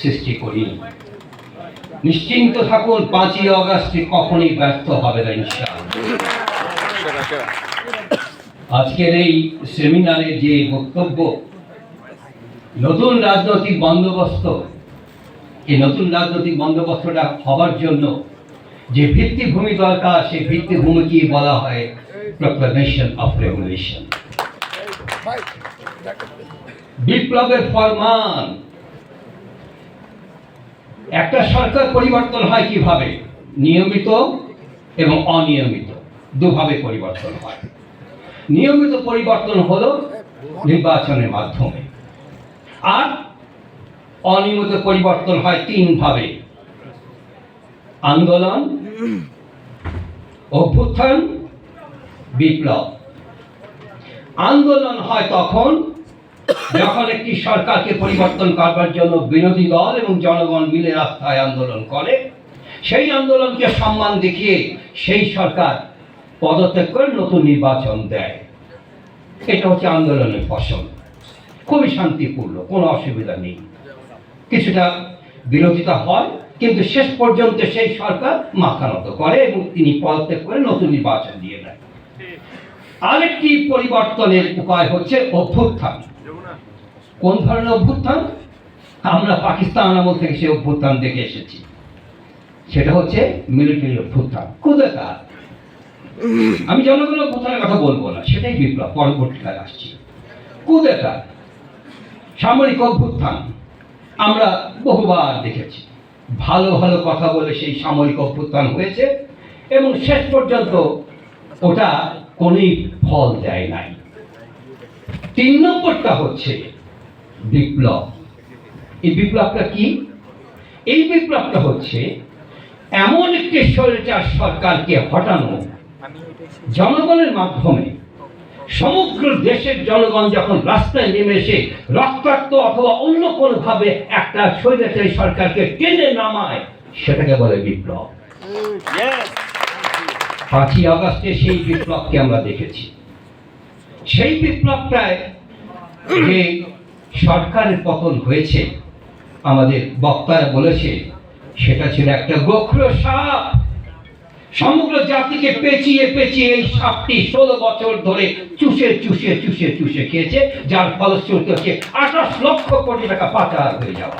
সৃষ্টি করিনি নিশ্চিন্ত থাকুন, পাঁচই অগাস্টে কখনই ব্যর্থ হবে না আজকের এই সেমিনারে যে বক্তব্য, নতুন রাজনৈতিক বন্দোবস্ত, এই নতুন রাজনৈতিক বন্দোবস্তটা হবার জন্য যে ভিত্তিভূমি দরকার, সেই ভিত্তিভূমিকে বলা হয় প্রক্লামেশন অফ রেগুলেশন বিপ্লবের ফরমান একটা সরকার পরিবর্তন হয় কীভাবে? নিয়মিত এবং অনিয়মিত। দুভাবে পরিবর্তন হয়। নিয়মিত পরিবর্তন হলো নির্বাচনের মাধ্যমে। আর অনিয়মিত পরিবর্তন হয় তিনভাবে। আন্দোলন, অভ্যুত্থান, বিপ্লব। আন্দোলন হয় তখন যখন একটি সরকারকে পরিবর্তন করবার জন্য বিরোধী দল এবং জনগণ মিলে রাস্তায় আন্দোলন করে, সেই আন্দোলনকে সম্মান দেখিয়ে সেই সরকার পদত্যাগ করে নতুন নির্বাচন দেয়। এটা হচ্ছে আন্দোলনের ফসল। খুবই শান্তিপূর্ণ, কোনো অসুবিধা নেই। কিছুটা বিরোধিতা হয়, কিন্তু শেষ পর্যন্ত সেই সরকার মাথা নত করে এবং তিনি পদত্যাগ করে নতুন নির্বাচন দিয়ে দেয়। আরেকটি পরিবর্তনের উপায় হচ্ছে অভ্যুত্থান। কোন ধরনের অভ্যুত্থান? আমরা পাকিস্তান আমল থেকে সেই অভ্যুত্থান দেখে এসেছি। সেটা হচ্ছে মিলিটারি অভ্যুত্থান। কুদেকা। আমি জনগণ অভ্যুত্থানের কথা বলব না, সেটাই বিপ্লব, পরবর্তীকালে আসছি। কুদেকা। সামরিক অভ্যুত্থান। আমরা বহুবার দেখেছি। ভালো ভালো কথা বলে সেই সামরিক অভ্যুত্থান হয়েছে এবং শেষ পর্যন্ত ওটা কোনই ফল দেয় নাই। তিন নম্বরটা হচ্ছে বিপ্লব। এই বিপ্লবটা কি? এই বিপ্লবটা হচ্ছে এমন একটি স্বৈরাচার সরকারকে হটানো। জনগণের মাধ্যমে সমগ্র দেশের জনগণ যখন রাস্তায় নেমে এসে রক্তাক্ত অথবা অন্য কোনোভাবে একটা স্বৈরাচারী সরকারকে টেনে নামায়, সেটাকে বলে বিপ্লব। পাঁচই আগস্টে সেই বিপ্লবকে আমরা দেখেছি। সেই বিপ্লবটায় যে সরকারের পতন হয়েছে, আমাদের বক্তারা বলেছে, সেটা ছিল একটা গোখর সাপ। সমগ্র জাতিকে পেঁচিয়ে পেঁচিয়ে এই সাপটি ষোলো বছর ধরে চুষে চুষে চুষে চুষে খেয়েছে, যার ফলশ্রুতি হচ্ছে আঠাশ লক্ষ কোটি টাকা পাচার হয়ে যাওয়া।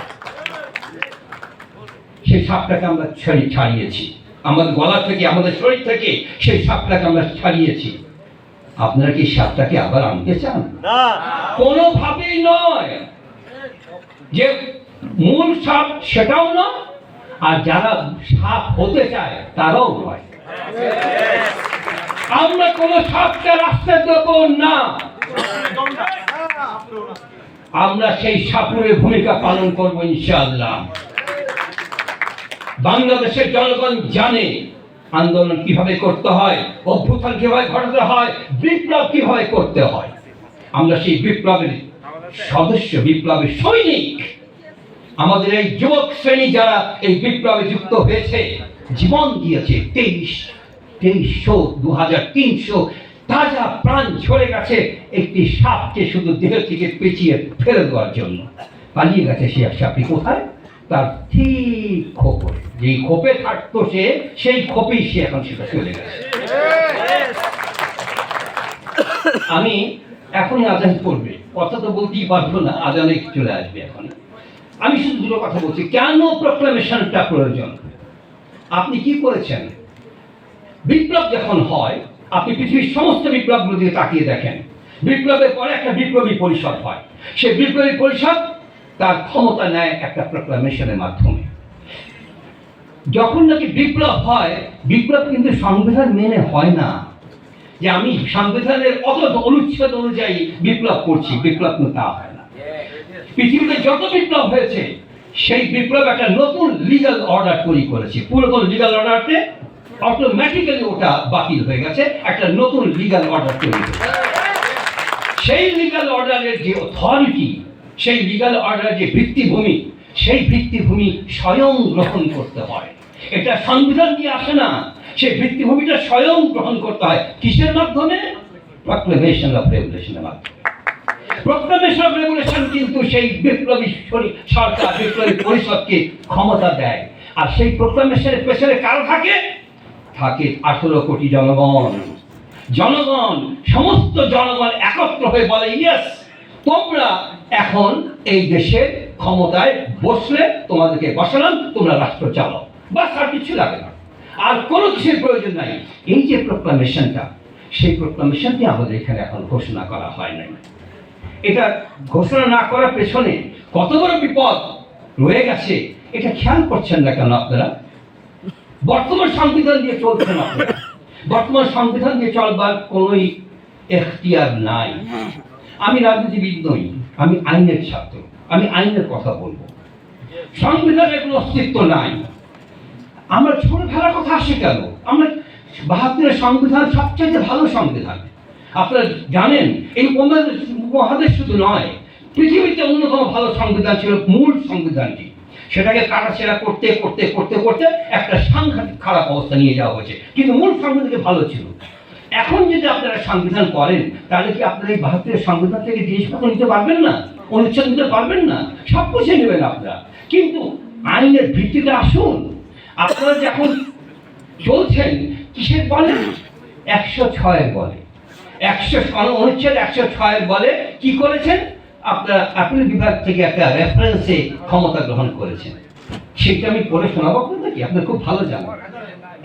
সেই সাপটাকে আমরা ছাড়িয়েছি। আমাদের গলা থেকে, আমাদের শরীর থেকে সেই সাপটাকে আমরা ছাড়িয়েছি। আপনারা কি সাপটাকে আবার আনতে চান? কোনোভাবেই নয়। যে মূল সাপ সেটাও নয় আর যারা সাপ হতে চায় তারাও নয়। আমরা কোন সাপকে রাস্তায় দেব না। আমরা সেই সাপুরের ভূমিকা পালন করব ইনশাআল্লাহ। বাংলাদেশের জনগণ জানে আন্দোলন কীভাবে করতে হয়, অভ্যুত্থান কীভাবে ঘটাতে হয়, বিপ্লব কীভাবে করতে হয়। আমরা সেই বিপ্লবের সদস্য, বিপ্লবের সৈনিক। আমাদের এই যুবক শ্রেণি যারা এই বিপ্লবে যুক্ত হয়েছে, জীবন দিয়েছে তেইশ, তেইশশো দু হাজার তিনশো, তাজা প্রাণ ঝরে গেছে একটি সাপকে শুধু দেহ থেকে পেঁচিয়ে ফেলে দেওয়ার জন্য। পালিয়ে গেছে সে সাপটি কোথায়? তার ঠিক খোপে যেই খোপে থাকতো সে, সেই খোপেই সে এখন সেটা চলে গেছে। আমি এখনই আজান করবে কথা তো বলতেই পারব না, আজানে চলে আসবে এখন। আমি শুধু দুটো কথা বলছি, কেন প্রোক্লামেশনটা প্রয়োজন? আপনি কি করেছেন? বিপ্লব যখন হয়, আপনি পৃথিবীর সমস্ত বিপ্লবগুলো দিকে তাকিয়ে দেখেন। বিপ্লবের পরে একটা বিপ্লবী পরিষদ হয়। সেই বিপ্লবী পরিষদ তার ক্ষমতা নেয় একটা প্রোক্লামেশনের মাধ্যমে। যখন নাকি বিপ্লব হয়, বিপ্লব কিন্তু সংবিধান মেনে হয় না। যে আমি সংবিধানের অত অনুচ্ছেদ অনুযায়ী বিপ্লব করছি, বিপ্লব কিন্তু তা হয় না। পৃথিবীতে যত বিপ্লব হয়েছে, সেই বিপ্লব একটা নতুন লিগাল অর্ডার তৈরি করেছে। পুরাতন লিগাল অর্ডারতে অটোমেটিক্যালি ওটা বাতিল হয়ে গেছে, একটা নতুন লিগাল অর্ডার তৈরি সেই লিগাল অর্ডারের যে অথরিটি সেই লিগাল অর্ডারের যে ভিত্তিভূমি সেই ভিত্তিভূমি স্বয়ং গ্রহণ করতে হয়। এটা সংবিধান দিয়ে আসে না। সেই ভিত্তিভূমিটা স্বয়ং গ্রহণ করতে হয়। কিসের মাধ্যমে? প্রক্লেমেশন অফ রেগুলেশনের মাধ্যমে। প্রোক্লামেশন অফ রেগুলেশন কিন্তু সেই বিপ্লবী সরকার, বিপ্লবী পরিষদকে ক্ষমতা দেয়। আর সেই প্রোক্লামেশনের পেছনে কারও থাকে? থাকে আঠেরো কোটি জনগণ। জনগণ, সমস্ত জনগণ একত্র হয়ে বলে ইয়েস তোমরা এখন এই দেশের ক্ষমতায় বসলে তোমাদেরকে বসালাম, তোমরা রাষ্ট্র চালাও। বাস আর কিছু লাগে না। আর কোনো কিছুর প্রয়োজন নাই। এই যে প্রোক্লামেশনটা সেই প্রোক্লামেশনটি আমাদের এখানে এখন ঘোষণা করা হয় নাই। এটা ঘোষণা না করার পেছনে কত বড় বিপদ রয়ে গেছে, এটা খেয়াল করছেন না কেন আপনারা? বর্তমান সংবিধান দিয়ে চলছেন আপনারা? বর্তমান সংবিধান দিয়ে চলবার কোনোই এখতিয়ার নাই। আমি রাজনীতিবিদ নই, আমি আইনের ছাত্র। আমি আইনের কথা বলব। সংবিধানের কোনো অস্তিত্ব নাই। আমরা ছোট ফেলার কথা আসে কেন? আমরা বাহাত্তরের সংবিধান সবচেয়ে ভালো সংবিধান। আপনারা জানেন, এই মহাদেশ শুধু নয়, পৃথিবীতে অন্যতম ভালো সংবিধান ছিল মূল সংবিধানটি। সেটাকে কাটাছেড়া করতে করতে করতে করতে একটা সাংঘাতিক খারাপ অবস্থা নিয়ে যাওয়া হয়েছে। কিন্তু মূল সংবিধানটি ভালো ছিল। এখন যদি আপনারা সংবিধান করেন, তাহলে কি আপনারা এই বাহাত্তরের সংবিধান থেকে জিনিসপত্র নিতে পারবেন না? অনুচ্ছেদ দিতে পারবেন না, সব কিছু নেবেন আপনারা। কিন্তু আইনের ভিত্তিতে আসুন, আপনারা যখন চলছেন কিসের বলে? একশো ছয়ের বলে। একশো অনুচ্ছেদ একশো ছয়ের বলে কি করেছেন? আপনার আপিল বিভাগ থেকে একটা রেফারেন্সে ক্ষমতা গ্রহণ করেছেন। সেটা আমি পড়ে শোনাবো আপনাদেরকে আপনার খুব ভালো জানেন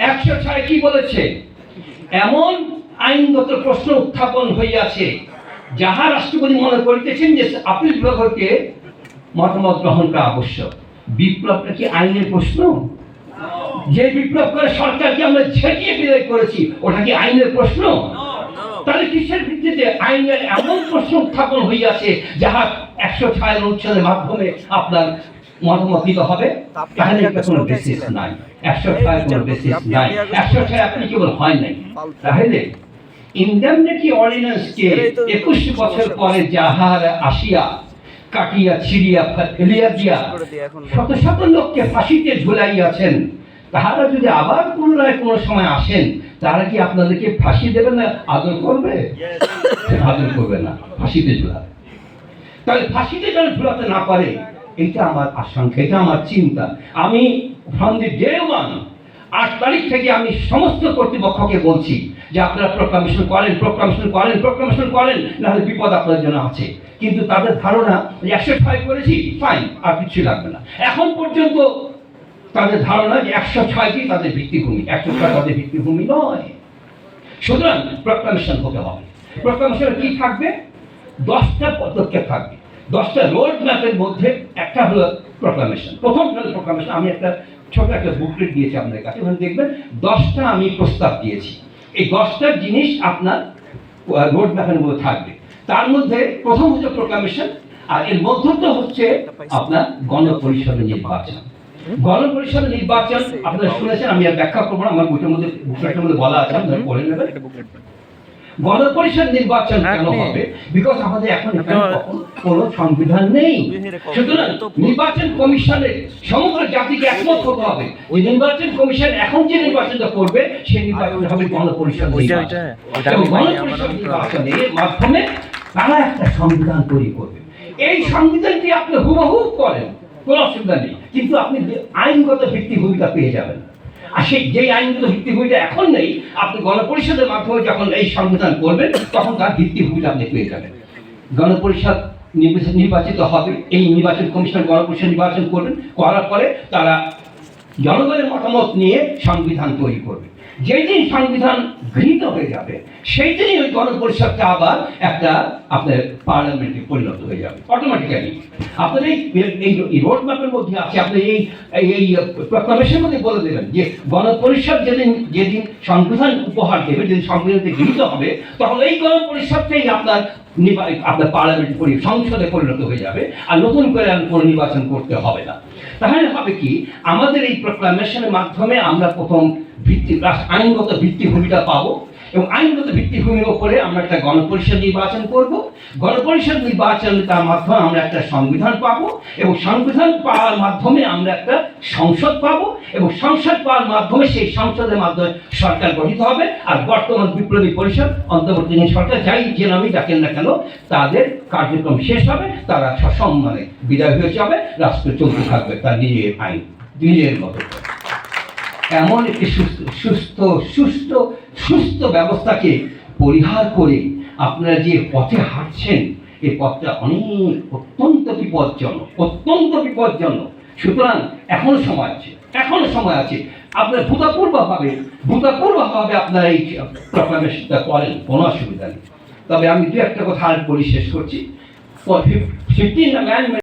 একশো ছয় কি বলেছে? এমন আইনগত প্রশ্ন উত্থাপন হইয়াছে যাহা রাষ্ট্রপতি মনে করিতেছেন যে আপিল বিভাগ হইতে মতামত গ্রহণ করা আবশ্যক। বিপ্লবটা কি আইনের প্রশ্ন? যে বিপ্লব করে সরকারকে আমরা ঝেঁটিয়ে বিদায় করেছি ওটা কি আইনের প্রশ্ন? তাহলে কিসের ভিত্তিতে আইনের এমন প্রশ্ন উত্থাপন হইয়াছে যাহা একশো ছয় অনুচ্ছেদের মাধ্যমে আপনার মতামত দিতে হবে? তাহলে এটা কোনো বেসিস নাই। একশো ছয় কোনো বেসিস নাই। একশো ছয় আপনি কেবল হয় নাই। তাহলে ইন্ডেমনিটি অর্ডিন্যান্সকে একুশ বছর পরে যাহার আসিয়া কাটিয়া ছিড়িয়া ফেলিয়া দিয়া শত শত লোককে ফাঁসিতে ঝুলাইয়াছেন। তাহারা যদি আবার পুনরায় কোনো সময় আসেন তারা কি আপনাদেরকে ফাঁসি দেবে না আদর করবে? আদর করবে না ফাঁসিতে ঝুলাবে। তাহলে ফাঁসিতে যেন ঝুলাতে না পারে এটা আমার আশঙ্কা এটা আমার চিন্তা। আমি ফ্রম দি ডে ওয়ান আট তারিখ থেকে আমি সমস্ত কর্তৃপক্ষকে বলছি যে আপনারা প্রোক্লামেশন করেন প্রোক্লামেশন করেন প্রোক্লামেশন করেন, নাহলে বিপদ আপনার জন্য আছে। কিন্তু তাদের ধারণা একশো ছয় করেছি ফাইন আর কিছু লাগবে না। এখন পর্যন্ত তাদের ধারণা যে একশো ছয়টি তাদের ভিত্তিভূমি, একশো ছয় তাদের ভিত্তিভূমি নয়। সুতরাং প্রোক্লামেশন হতে হবে। প্রোক্লামেশন কি থাকবে? দশটা পদক্ষেপ থাকবে। দশটা রোড ম্যাপের মধ্যে একটা হলো প্রোক্লামেশন প্রথম হলো প্রোক্লামেশন আমি একটা ছোট একটা বুকলেট দিয়েছি আপনাদের কাছে। ওখানে দেখবেন দশটা আমি প্রস্তাব দিয়েছি। এই দশটা জিনিস আপনার রোড ম্যাপের মধ্যে থাকবে। তার মধ্যে প্রথম হচ্ছে প্রোক্লামেশন আর এর মধ্যটা হচ্ছে আপনার গণপরিষদ নির্বাচন। গণপরিষদ নির্বাচন, আপনারা শুনেছেন, আমি আর ব্যাখ্যা করব আমার বইটার মধ্যে বুকলেটের মধ্যে বলা আছে, আপনারা পড়ে নেবেন। গণপরিষদ নির্বাচন কেন হবে? বিকজ আমাদের এখন এখানে কোনো সংবিধান নেই। সুতরাং নির্বাচন কমিশনের সমগ্র জাতিকে একমত হতে হবে। ওই নির্বাচন কমিশন এখন যে নির্বাচনটা করবে সেই নির্বাচন হবে গণপরিষদ নির্বাচন। গণপরিষদ নির্বাচনের মাধ্যমে তারা একটা সংবিধান তৈরি করবে। এই সংবিধানটি আপনি হুবহু করেন কোনো অসুবিধা নেই। কিন্তু আপনি আইনগত ভিত্তি ভূমিকা পেয়ে যাবেন। আর সেই যেই আইনগত ভিত্তিভূমিটা এখন নেই, আপনি গণপরিষদের মাধ্যমে যখন এই সংবিধান করবেন, তখন তার ভিত্তিভূমিটা আপনি পেয়ে যাবেন। গণপরিষদ নির্বাচিত হবে, এই নির্বাচন কমিশন, গণপরিষদ নির্বাচন করবেন, করার পরে তারা জনগণের মতামত নিয়ে সংবিধান তৈরি করবে। যেই দিন সংবিধান গৃহীত হয়ে যাবে, সেই দিনই ওই গণপরিষদটা আবার একটা আপনার পার্লামেন্টে পরিণত হয়ে যাবে অটোমেটিক্যালি আপনার এই রোড ম্যাপের মধ্যে আছে আপনি এই, এই- প্রক্লামেশন মধ্যে বলে দেবেন যে গণপরিষদ যেদিন যেদিন সংবিধান উপহার দেবে, যেদিন সংবিধানতে গৃহীত হবে, তখন এই গণপরিষদটাই আপনার আপনার পার্লামেন্ট পরি- সংসদে পরিণত হয়ে যাবে আর নতুন করে আর কোনো নির্বাচন করতে হবে না। তাহলে হবে কি, আমাদের এই প্রোক্লামেশনের মাধ্যমে আমরা প্রথম ভিত্তি, আইনগত ভিত্তিভূমিটা পাবো। এবং আইনগত ভিত্তিভূমির ওপরে আমরা একটা গণপরিষদ নির্বাচন করব। গণপরিষদ নির্বাচন তার মাধ্যমে আমরা একটা সংবিধান পাবো এবং সংবিধান পাওয়ার মাধ্যমে আমরা একটা সংসদ পাব এবং সংসদ পাওয়ার মাধ্যমে সেই সংসদের মাধ্যমে সরকার গঠিত হবে। আর বর্তমান বিপ্লবী পরিষদ অন্তর্বর্তীকালীন সরকার, যাই যে নামই ডাকেন না কেন, তাদের কার্যক্রম শেষ হবে, তারা সসম্মানে বিদায় হয়ে যাবে, রাষ্ট্র চলতে থাকবে তার নিজের আইন, নিজের মতো এমন একটি সুস্থ সুস্থ সুস্থ সুস্থ ব্যবস্থাকে পরিহার করে আপনারা যে পথে হাঁটছেন এই পথটা অনেক অত্যন্ত বিপজ্জনক অত্যন্ত বিপজ্জনক। সুতরাং এখনও সময় আছে, এখনও সময় আছে। আপনারা ভূতাপূর্বভাবে ভূতাপূর্বভাবে আপনারা এই প্রক্লামেশনটা করেন, কোনো অসুবিধা নেই। তবে আমি দু একটা কথা আর বলি, শেষ করছি। ফিফটিন